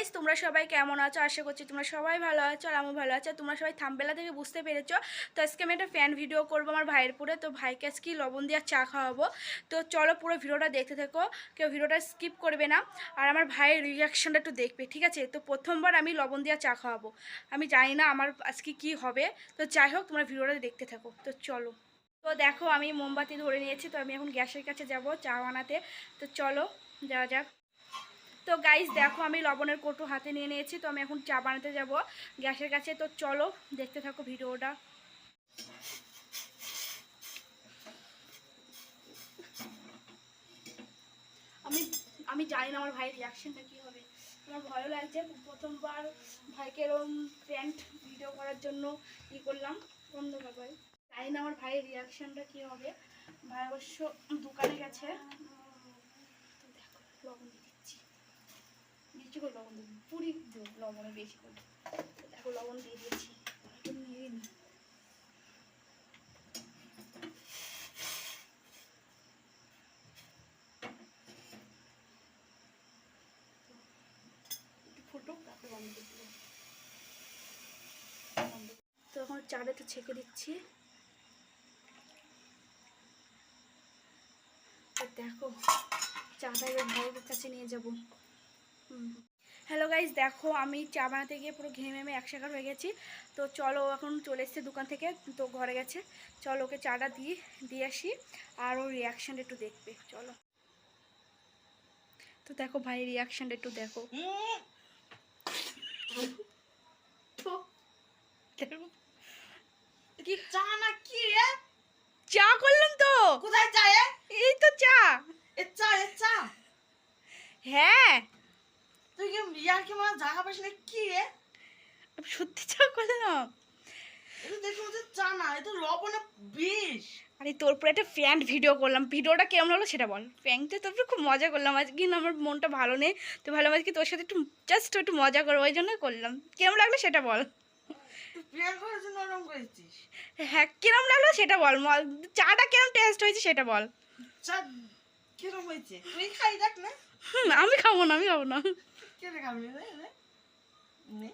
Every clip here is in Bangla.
গাইস তোমরা সবাই কেমন আছো? আশা করছি তোমরা সবাই ভালো আছো আর আমিও ভালো আছি। তোমরা সবাই থামবেলা থেকে বুঝতে পেরেছ। তো আজকে আমি একটা ফ্যান ভিডিও করব আমার ভাইয়ের পুরে। তো ভাইকে আজকে লবণ দিয়ে চা খাওয়াবো। তো চলো পুরো ভিডিওটা দেখতে থেকো। কেউ ভিডিওটা স্কিপ করবে না। আর আমার ভাইয়ের রিয়াকশনটা একটু দেখবে, ঠিক আছে? তো প্রথমবার আমি লবণ দিয়ে চা খাওয়াবো। আমি জানি না আমার আজকে কি হবে। তো যাই হোক, তোমরা ভিডিওটা দেখতে থাকো। তো চলো। তো দেখো, আমি মোমবাতি ধরে নিয়েছি। তো আমি এখন গ্যাসের কাছে যাব চা বানাতে। তো চলো, যাওয়া যাক। তো গাইস দেখো আমি লবণের কটু হাতে নিয়ে নিয়েছি, তো আমি এখন চা বানাতে যাব। গ্যাসের কাছে, তো চলো দেখতে থাকো ভিডিওটা। আমি আমি জানি না আমার ভাইয়ের রিয়াকশনটা কী হবে। আমার ভয়ও লাগছে, প্রথমবার ভাইকে এরকম প্যান্ট ভিডিও করার জন্য ই করলাম, অন্ধকার ভাই। জানি না আমার ভাইয়ের রিয়াকশনটা কী হবে। ভাই অবশ্য দোকানে গেছে। দেখো, লবণ করে লবণ দেবো পুরি লবণে বেশি করে। দেখো, লবণ দিয়ে দিয়েছি। তো এখন চাটা একটু ছেঁকে দিচ্ছি। দেখো, চাটা এবার ভাইয়ের কাছে নিয়ে যাব। হ্যালো গাইজ দেখো আমি চা বানাতে গিয়ে পুরো ঘেমে ঘেমে একসাকার হয়ে গেছি। তো চলো এখন চলে এসছে দোকান থেকে তো ঘরে গেছে। চলো ওকে চাটা দিয়ে দিয়ে আসি আর ওর রিয়াকশানটা একটু দেখবে চলো। তো দেখো ভাই রিয়াকশানটা একটু দেখো। চা না কি রে? চা করলাম তো কোথায় চা এ এই তো চা এ চা এ চা হ্যাঁ তুই কি ইয়ার কি মানে জায়গা পাস না কি রে? সত্যি চা করলাম এটা দেখে মধ্যে চা না এটা লবণে বিষ। আরে তোর পরে একটা প্যান্ট ভিডিও করলাম ভিডিওটা কেমন হলো সেটা বল। প্যান্টে তোর খুব মজা করলাম আজকে না আমার মনটা ভালো নেই তো ভালো আজকে তোর সাথে একটু জাস্ট একটু মজা করব ওই জন্যই করলাম। কেমন লাগল সেটা বল। হ্যাঁ কিরম লাগল সেটা বল চাটা কেরম টেস্ট হয়েছে সেটা বল। চা কিরম হয়েছে? তুই খাই দেখ না। আমি খাব না আমি খাব না। কে রে খাবি নে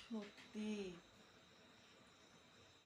সত্যি